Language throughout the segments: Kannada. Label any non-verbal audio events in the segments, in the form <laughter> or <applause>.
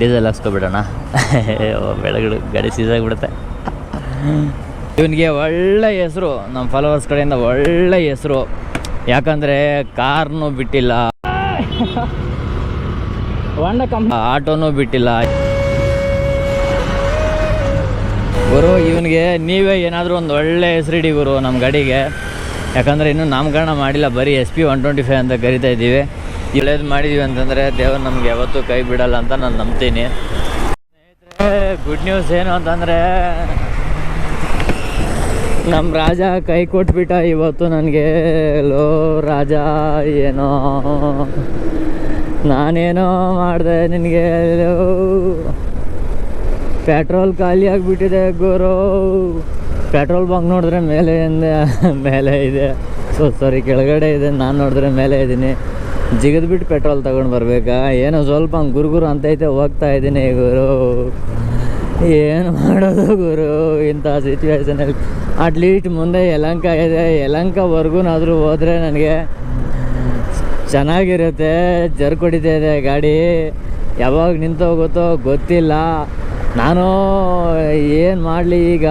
ಡೀಸೆಲ್ ಹಾಕ್ಸ್ಕೊಬಿಡೋಣ ಬೆಳಗಡೆ ಗಾಡಿ ಸೀಸಾಗ್ಬಿಡುತ್ತೆ ಇವನಿಗೆ ಒಳ್ಳೆ ಹೆಸರು ನಮ್ಮ ಫಾಲೋವರ್ಸ್ ಕಡೆಯಿಂದ ಒಳ್ಳೆ ಹೆಸರು. ಯಾಕಂದರೆ ಕಾರ್ನು ಬಿಟ್ಟಿಲ್ಲ. ಹೊಂಡ ಕಂಪ ಆಟೋನೂ ಬಿಟ್ಟಿಲ್ಲ. ಗುರು, ಇವನಿಗೆ ನೀವೇ ಏನಾದರೂ ಒಂದು ಒಳ್ಳೆ ಹೆಸರಿಡಿ ಗುರು ನಮ್ಮ ಗಾಡಿಗೆ. ಯಾಕಂದರೆ ಇನ್ನೂ ನಾಮಕರಣ ಮಾಡಿಲ್ಲ, ಬರೀ S P one twenty five ಅಂತ ಕರಿತಾ ಇದ್ದೀವಿ. ಒಳ್ಳೇದು ಮಾಡಿದೀವಿ ಅಂತಂದರೆ ದೇವರು ನಮ್ಗೆ ಯಾವತ್ತೂ ಕೈ ಬಿಡಲ್ಲ ಅಂತ ನಾನು ನಂಬ್ತೀನಿ. ಗುಡ್ ನ್ಯೂಸ್ ಏನು ಅಂತಂದರೆ ನಮ್ಮ ರಾಜ ಕೈ ಕೊಟ್ಬಿಟ್ಟ ಇವತ್ತು ನನಗೆ, ಲೋ ರಾಜ, ಏನೋ, ನಾನೇನೋ ಮಾಡಿದೆ ನಿನಗೆ ಪೆಟ್ರೋಲ್ ಖಾಲಿ ಆಗಿಬಿಟ್ಟಿದೆ ಗುರು, ಪೆಟ್ರೋಲ್ ಬಂಕ್ ನೋಡಿದ್ರೆ ಮೇಲೆ <laughs> ಮೇಲೆ ಇದೆ ಸೊ ಸಾರಿ ಕೆಳಗಡೆ ಇದೆ, ನಾನು ನೋಡಿದ್ರೆ ಮೇಲೆ ಇದ್ದೀನಿ ಜಿಗಿದ್ಬಿಟ್ಟು ಪೆಟ್ರೋಲ್ ತಗೊಂಡು ಬರಬೇಕಾ? ಏನೋ ಸ್ವಲ್ಪ ಹಂಗೆ ಅಂತ ಅಂತೈತೆ ಹೋಗ್ತಾ ಇದ್ದೀನಿ ಗುರು. ಏನು ಮಾಡೋದು ಗುರು? ಇಂಥ ಸಿಚುವೇಶನಲ್ಲಿ ಅಟ್ಲೀಸ್ಟ್ ಮುಂದೆ ಯಲಂಕ ಇದೆ. ಯಲಂಕವರೆಗೂನಾದರೂ ಹೋದರೆ ನನಗೆ ಚೆನ್ನಾಗಿರುತ್ತೆ. ಜರ್ಕ್ ಹೊಡಿತಾ ಇದೆ ಗಾಡಿ. ಯಾವಾಗ ನಿಂತೋಗುತ್ತೋ ಗೊತ್ತಿಲ್ಲ. ನಾನು ಏನು ಮಾಡಲಿ ಈಗ?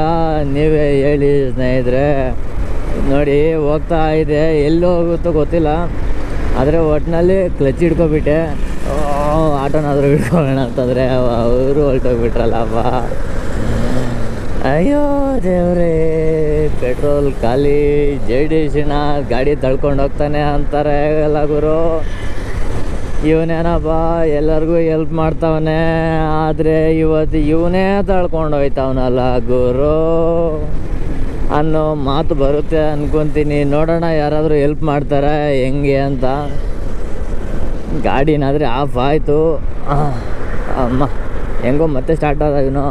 ನೀವೇ ಹೇಳಿ ಸ್ನೇಹಿತರೆ. ನೋಡಿ, ಹೋಗ್ತಾ ಇದೆ. ಎಲ್ಲಿ ಹೋಗುತ್ತೋ ಗೊತ್ತಿಲ್ಲ. ಆದರೆ ಒಟ್ಟಿನಲ್ಲಿ ಕ್ಲಚ್ ಹಿಡ್ಕೊಬಿಟ್ಟೆ. ಆಟೋನಾದರೂ ಹಿಡ್ಕೊಳ್ಳೋಣ ಅಂತಂದರೆ ಅವರು ಹೊರಟೋಗ್ಬಿಟ್ರಲ್ಲಪ್ಪ ಅಯ್ಯೋ ದೇವ್ರೇ, ಪೆಟ್ರೋಲ್ ಖಾಲಿ ಜೆ ಡಿ ಗಾಡಿ ತಳ್ಕೊಂಡು ಹೋಗ್ತಾನೆ ಅಂತಾರೆ ಎಲ್ಲ ಗುರು. ಇವನೇನಪ್ಪ, ಎಲ್ಲರಿಗೂ ಎಲ್ಪ್ ಮಾಡ್ತಾವನೆ, ಆದರೆ ಇವತ್ತು ಇವನೇ ತಳ್ಕೊಂಡು ಹೋಯ್ತವನಲ್ಲ ಗುರು. ಅನ್ನೋ ಮಾತು ಬರುತ್ತೆ ಅನ್ಕೊತೀನಿ. ನೋಡೋಣ ಯಾರಾದರೂ ಹೆಲ್ಪ್ ಮಾಡ್ತಾರೆ, ಹೆಂಗೆ ಅಂತ. ಗಾಡಿನಾದರೆ ಆಫ್ ಆಯಿತು. ಅಮ್ಮ, ಹೆಂಗೋ ಮತ್ತೆ ಸ್ಟಾರ್ಟ್ ಆದಾಗಿನೋ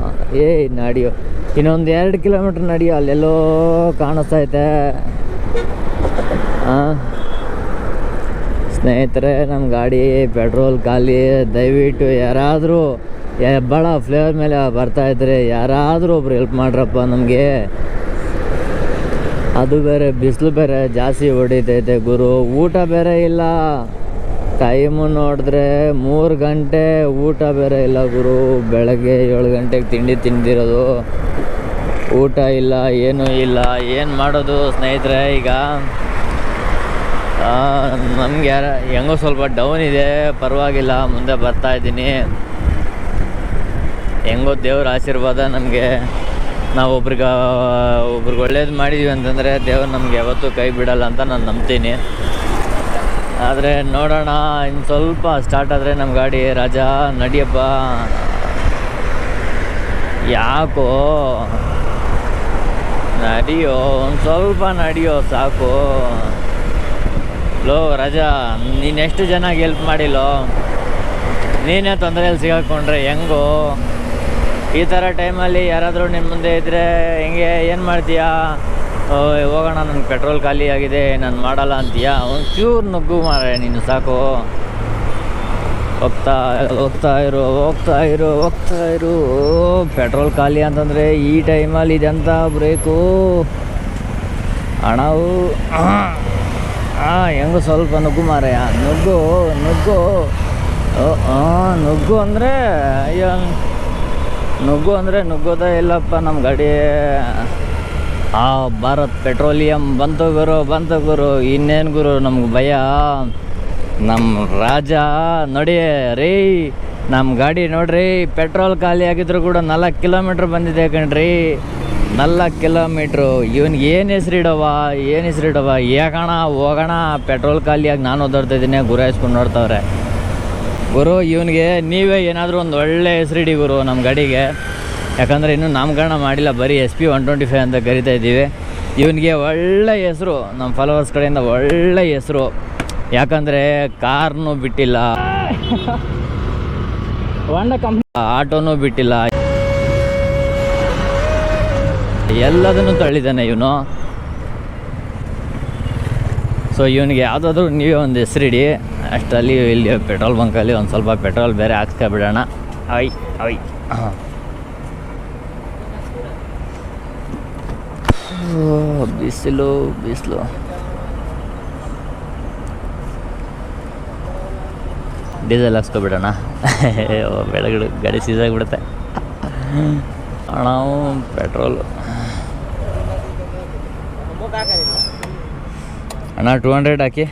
ಏ, ನಡಿಯೋ. ಇನ್ನೊಂದು ಎರಡು ಕಿಲೋಮೀಟ್ರ್ ನಡಿಯೋ, ಅಲ್ಲೆಲ್ಲೋ ಕಾಣಿಸ್ತೈತೆ. ಸ್ನೇಹಿತರೆ ನಮ್ಮ ಗಾಡಿ ಪೆಟ್ರೋಲ್ ಖಾಲಿ ದಯವಿಟ್ಟು ಯಾರಾದರೂ, ಹೆಬ್ಬಾಳ ಫ್ಲೇವರ್ ಮೇಲೆ ಬರ್ತಾಯಿದ್ರೆ ಯಾರಾದರೂ ಒಬ್ರು ಹೆಲ್ಪ್ ಮಾಡ್ರಪ್ಪ ನಮಗೆ. ಅದು ಬೇರೆ, ಬಿಸಿಲು ಬೇರೆ, ಜಾಸ್ತಿ ಹೊಡಿತೈತೆ ಗುರು. ಊಟ ಬೇರೆ ಇಲ್ಲ. ಟೈಮು ನೋಡಿದ್ರೆ ಮೂರು ಗಂಟೆ ಊಟ ಬೇರೆ ಇಲ್ಲ ಗುರು. ಬೆಳಗ್ಗೆ ಏಳು ಗಂಟೆಗೆ ತಿಂಡಿ ತಿಂದಿರೋದು. ಊಟ ಇಲ್ಲ, ಏನೂ ಇಲ್ಲ. ಏನು ಮಾಡೋದು ಸ್ನೇಹಿತರೆ ಈಗ? ನಮ್ಗೆ ಯಾರ, ಹೆಂಗೋ ಸ್ವಲ್ಪ ಡೌನ್ ಇದೆ. ಪರವಾಗಿಲ್ಲ, ಮುಂದೆ ಬರ್ತಾ ಇದ್ದೀನಿ. ಹೆಂಗೋ ದೇವ್ರ ಆಶೀರ್ವಾದ ನಮಗೆ ನಾವು ಒಬ್ರಿಗೆ ಒಬ್ರಿಗೆ ಒಳ್ಳೇದು ಮಾಡಿದ್ದೀವಿ ಅಂತಂದರೆ ದೇವ್ರು ನಮ್ಗೆ ಯಾವತ್ತೂ ಕೈ ಬಿಡಲ್ಲ ಅಂತ ನಾನು ನಂಬ್ತೀನಿ. ಆದರೆ ನೋಡೋಣ ಇನ್ನು ಸ್ವಲ್ಪ ಸ್ಟಾರ್ಟ್ ಆದರೆ ನಮ್ಮ ಗಾಡಿ ರಾಜ, ನಡಿಯಪ್ಪ. ಯಾಕೋ? ನಡಿಯೋ, ಒಂದು ಸ್ವಲ್ಪ ನಡಿಯೋ ಸಾಕು. ಲೋ ರಾಜಾ, ನೀನು ಎಷ್ಟು ಚೆನ್ನಾಗಿ ಹೆಲ್ಪ್ ಮಾಡಿಲ್ಲೋ? ನೀನೇ ತೊಂದರೆಯಲ್ಲಿ ಸಿಗಾಕೊಂಡ್ರೆ ಹೆಂಗೋ? ಈ ಥರ ಟೈಮಲ್ಲಿ ಯಾರಾದರೂ ನಿಮ್ಮ ಮುಂದೆ ಇದ್ದರೆ ಹೆಂಗೆ, ಏನು ಮಾಡ್ತೀಯಾ? ಹೋಗೋಣ ನನ್ನ ಪೆಟ್ರೋಲ್ ಖಾಲಿ ಆಗಿದೆ, ನಾನು ಮಾಡಲ್ಲ ಅಂತೀಯಾ? ಒಂದು ಚೂರು ನುಗ್ಗು ಮಾರೆ ನೀನು, ಸಾಕು. ಹೋಗ್ತಾ ಹೋಗ್ತಾ ಇರು ಹೋಗ್ತಾ ಇರು ಹೋಗ್ತಾ ಇರು. ಪೆಟ್ರೋಲ್ ಖಾಲಿ ಅಂತಂದರೆ ಈ ಟೈಮಲ್ಲಿ ಇದೆಂತ ಬ್ರೇಕು? ಹಣವು ಹಾಂ ಹೆಂಗು ಸ್ವಲ್ಪ ನುಗ್ಗು ಮಾರಯ್ಯ ನುಗ್ಗು ನುಗ್ಗು. ನುಗ್ಗು ಅಂದರೆ, ಅಯ್ಯೋ ನುಗ್ಗು ಅಂದರೆ ನುಗ್ಗೋದೇ ಇಲ್ಲಪ್ಪ ನಮ್ಮ ಗಾಡಿ. ಆ, ಭಾರತ್ ಪೆಟ್ರೋಲಿಯಂ, ಬಂತು ಗುರು ಬಂತು ಗುರು, ಇನ್ನೇನು ಗುರು, ನಮ್ಗೆ ಭಯ. ನಮ್ಮ ರಾಜ, ನೋಡಿ, ರೀ ನಮ್ಮ ಗಾಡಿ ನೋಡ್ರಿ, ಪೆಟ್ರೋಲ್ ಖಾಲಿ ಆಗಿದ್ರು ಕೂಡ ನಾಲ್ಕು ಕಿಲೋಮೀಟ್ರ್ ಬಂದಿದೆ ಕಣ್ರಿ. ನಾಲ್ಕು ಕಿಲೋಮೀಟ್ರು. ಇವನ್ಗೆ ಏನು ಹೆಸ್ರಿಡವ ಏನು ಹೆಸ್ರಿಡವ ಯಾಕಣ ಹೋಗೋಣ ಪೆಟ್ರೋಲ್ ಖಾಲಿಯಾಗಿ ನಾನು ಓದಾಡ್ತಾ ಇದ್ದೀನಿ, ಗುರಾಯಿಸ್ಕೊಂಡು ನೋಡ್ತಾವ್ರೆ. ಗುರು ಇವನಿಗೆ ನೀವೇ ಏನಾದರೂ ಒಂದು ಒಳ್ಳೆ ಹೆಸರಿಡಿ ಗುರು ನಮ್ಮ ಗಾಡಿಗೆ. ಯಾಕಂದರೆ ಇನ್ನೂ ನಾಮಕರಣ ಮಾಡಿಲ್ಲ ಬರೀ S P one twenty five ಅಂತ ಕರಿತಾ ಇದ್ದೀವಿ. ಇವನಿಗೆ ಒಳ್ಳೆ ಹೆಸರು ನಮ್ಮ ಫಾಲೋವರ್ಸ್ ಕಡೆಯಿಂದ ಒಳ್ಳೆ ಹೆಸರು. ಯಾಕಂದರೆ ಕಾರ್ನು ಬಿಟ್ಟಿಲ್ಲ. ಆಟೋನೂ ಬಿಟ್ಟಿಲ್ಲ. ಎಲ್ಲದನ್ನು ತಳ್ಳಿದ್ದಾನೆ ಇವನು. ಸೊ ಇವನಿಗೆ ಯಾವುದಾದ್ರೂ ನೀವೇ ಒಂದು ಹೆಸರಿಡಿ. ಅಷ್ಟರಲ್ಲಿ ಇಲ್ಲಿ ಪೆಟ್ರೋಲ್ ಬಂಕಲ್ಲಿ ಒಂದು ಸ್ವಲ್ಪ ಪೆಟ್ರೋಲ್ ಬೇರೆ ಹಾಕ್ಸ್ಕೊಬಿಡೋಣ. ಅಯ್ ಅಯ್. ಹಾಂ. ಬಿಸಿಲು ಬಿಸಿಲು. ಡೀಸೆಲ್ ಹಾಕ್ಸ್ಕೊಬಿಡೋಣ. ಬೆಳಗಡೆ ಗಾಡಿ ಸೀಸಾಗಿಬಿಡುತ್ತೆ ನಾವು ಪೆಟ್ರೋಲು. ಅಣ್ಣ ಟೂ ಹಂಡ್ರೆಡ್ ಹಾಕಿ.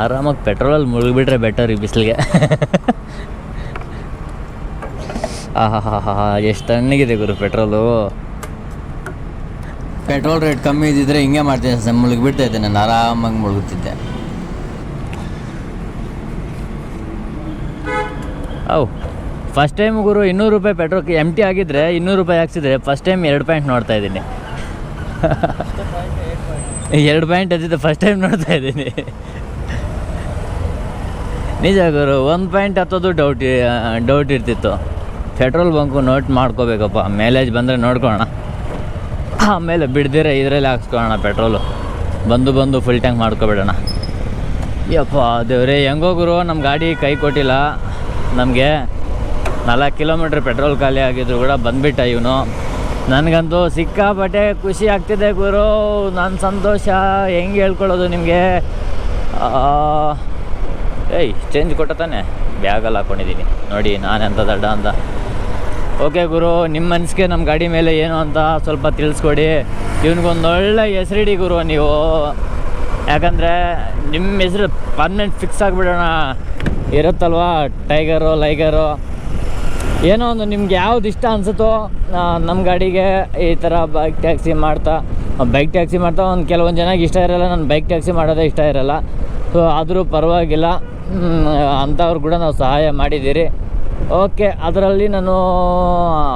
ಆರಾಮಾಗಿ ಪೆಟ್ರೋಲಲ್ಲಿ ಮುಳುಗಿಬಿಟ್ರೆ ಬೆಟರ್ ಈ ಬಿಸಿಲಿಗೆ <laughs> ಆಹಾ ಹಾ ಹಾ ಹಾ ಎಷ್ಟು ತಣ್ಣಗಿದೆ ಗುರು ಪೆಟ್ರೋಲು ಪೆಟ್ರೋಲ್ ರೇಟ್ ಕಮ್ಮಿ ಇದ್ದಿದ್ರೆ ಹಿಂಗೆ ಮಾಡ್ತೀನಿ ಸರ್ ಮುಳುಗಿಬಿಡ್ತಾ ಇದ್ದೆ, ನಾನು ಆರಾಮಾಗಿ ಮುಳುಗುತ್ತಿದ್ದೆ ಓ ಫಸ್ಟ್ ಟೈಮ್ ಗುರು ಇನ್ನೂರು ರೂಪಾಯಿ ಪೆಟ್ರೋಲ್ ಎಂ ಟಿ ಆಗಿದ್ರೆ ಇನ್ನೂರು ರೂಪಾಯಿ ಹಾಕ್ಸಿದ್ರೆ ಫಸ್ಟ್ ಟೈಮ್ ಎರಡು ಪಾಯಿಂಟ್ ನೋಡ್ತಾ ಇದ್ದೀನಿ. ಎರಡು ಪಾಯಿಂಟ್ ಹತ್ತಿದ್ದು ಫಸ್ಟ್ ಟೈಮ್ ನೋಡ್ತಾ ಇದ್ದೀನಿ. ನಿಜ ಗುರು, ಒಂದು ಪಾಯಿಂಟ್ ಹತ್ತೋದು ಡೌಟ್ ಡೌಟ್ ಇರ್ತಿತ್ತು. ಪೆಟ್ರೋಲ್ ಬಂಕು ನೋಟ್ ಮಾಡ್ಕೋಬೇಕಪ್ಪ ಮ್ಯಾಲೇಜ್ ಬಂದರೆ ನೋಡ್ಕೊಳ್ಳೋಣ. ಆಮೇಲೆ ಬಿಡ್ದಿರ ಇದರಲ್ಲಿ ಹಾಕ್ಸ್ಕೊಳೋಣ ಪೆಟ್ರೋಲು. ಬಂದು ಬಂದು ಫುಲ್ ಟ್ಯಾಂಕ್ ಮಾಡ್ಕೊಬಿಡೋಣ. ಯಪ್ಪ ದೇವ್ರೆ, ಹೆಂಗೋ ಗುರು ನಮ್ಮ ಗಾಡಿ ಕೈ ಕೊಟ್ಟಿಲ್ಲ. ನಮಗೆ ನಾಲ್ಕು ಕಿಲೋಮೀಟ್ರ್ ಪೆಟ್ರೋಲ್ ಖಾಲಿ ಆಗಿದ್ರು ಕೂಡ ಬಂದ್ಬಿಟ್ಟ ಇವನು. ನನಗಂತೂ ಸಿಕ್ಕಾಪಟ್ಟೆ ಖುಷಿ ಆಗ್ತಿದೆ ಗುರು. ನನ್ನ ಸಂತೋಷ. ಹೆಂಗೆ ಹೇಳ್ಕೊಳ್ಳೋದು ನಿಮಗೆ? ಏಯ್ ಚೇಂಜ್ ಕೊಟ್ಟ ತಾನೆ? ಬ್ಯಾಗಲ್ಲಿ ಹಾಕ್ಕೊಂಡಿದ್ದೀನಿ ನೋಡಿ ನಾನೆಂಥ ದಡ್ಡ ಅಂತ. ಓಕೆ ಗುರು, ನಿಮ್ಮ ಮನಸ್ಸಿಗೆ ನಮ್ಮ ಗಾಡಿ ಮೇಲೆ ಏನು ಅಂತ ಸ್ವಲ್ಪ ತಿಳಿಸ್ಕೊಡಿ. ಒಳ್ಳೆ ಹೆಸರಿಡಿ ಗುರು ನೀವು. ಯಾಕಂದರೆ ನಿಮ್ಮ ಹೆಸರು ಪರ್ಮನೆಂಟ್ ಫಿಕ್ಸ್ ಆಗಿಬಿಡೋಣ. ಇರುತ್ತಲ್ವಾ? ಟೈಗರು ಲೈಗರು ಏನೋ ಒಂದು ನಿಮ್ಗೆ ಯಾವ್ದು ಇಷ್ಟ ಅನಿಸುತ್ತೋ ನಮ್ಮ ಗಾಡಿಗೆ ಈ ಥರ ಬೈಕ್ ಟ್ಯಾಕ್ಸಿ ಮಾಡ್ತಾ. ಬೈಕ್ ಟ್ಯಾಕ್ಸಿ ಮಾಡ್ತಾ ಒಂದು ಕೆಲವೊಂದು ಜನಕ್ಕೆ ಇಷ್ಟ ಇರೋಲ್ಲ, ನಾನು ಬೈಕ್ ಟ್ಯಾಕ್ಸಿ ಮಾಡೋದೇ ಇಷ್ಟ ಇರೋಲ್ಲ. ಸೊ ಆದರೂ ಪರವಾಗಿಲ್ಲ. ಅಂಥವ್ರು ಕೂಡ ನಾವು ಸಹಾಯ ಮಾಡಿದ್ದೀರಿ. ಓಕೆ, ಅದರಲ್ಲಿ ನಾನು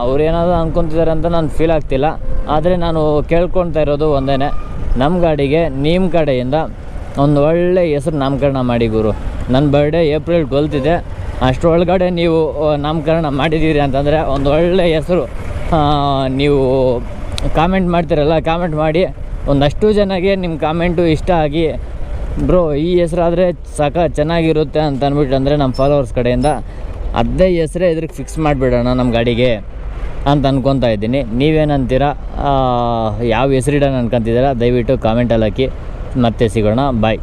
ಅವ್ರು ಅಂದ್ಕೊತಿದ್ದಾರೆ ಅಂತ ನಾನು ಫೀಲ್ ಆಗ್ತಿಲ್ಲ. ಆದರೆ ನಾನು ಕೇಳ್ಕೊಳ್ತಾ ಇರೋದು ಒಂದೇ ನಮ್ಮ ಗಾಡಿಗೆ ನಿಮ್ಮ ಕಡೆಯಿಂದ ಒಂದು ಒಳ್ಳೆ ಹೆಸರು ನಾಮಕರಣ ಮಾಡಿ ಗುರು. ನನ್ನ ಬರ್ಡೇ ಏಪ್ರಿಲ್ ಟ್ವೆಲ್ತ್ ಇದೆ. ಅಷ್ಟರೊಳಗಡೆ ನೀವು ನಾಮಕರಣ ಮಾಡಿದ್ದೀರಿ ಅಂತಂದರೆ ಒಂದು ಒಳ್ಳೆ ಹೆಸರು ನೀವು ಕಾಮೆಂಟ್ ಮಾಡ್ತೀರಲ್ಲ ಕಾಮೆಂಟ್ ಮಾಡಿ. ಒಂದಷ್ಟು ಜನಗೆ ನಿಮ್ಮ ಕಾಮೆಂಟು ಇಷ್ಟ ಆಗಿ, ಬ್ರೋ, ಈ ಹೆಸರಾದರೆ ಸಾಕ ಚೆನ್ನಾಗಿರುತ್ತೆ ಅಂತ ಅಂದ್ಬಿಟ್ಟು ಅಂದರೆ ನಮ್ಮ ಫಾಲೋವರ್ಸ್ ಕಡೆಯಿಂದ ಅದೇ ಹೆಸರೇ ಇದ್ರಿಗೆ ಫಿಕ್ಸ್ ಮಾಡಿಬಿಡೋಣ ನಮ್ಮ ಗಾಡಿಗೆ ಅಂತ ಅನ್ಕೊತಾ ಇದ್ದೀನಿ. ನೀವೇನಂತೀರ? ಯಾವ ಹೆಸರಿಡೋಣ ಅನ್ಕೊಂತಿದ್ದೀರಾ? ದಯವಿಟ್ಟು ಕಾಮೆಂಟಲ್ಲಿ ಹಾಕಿ. ಮತ್ತೆ ಸಿಗೋಣ. ಬಾಯ್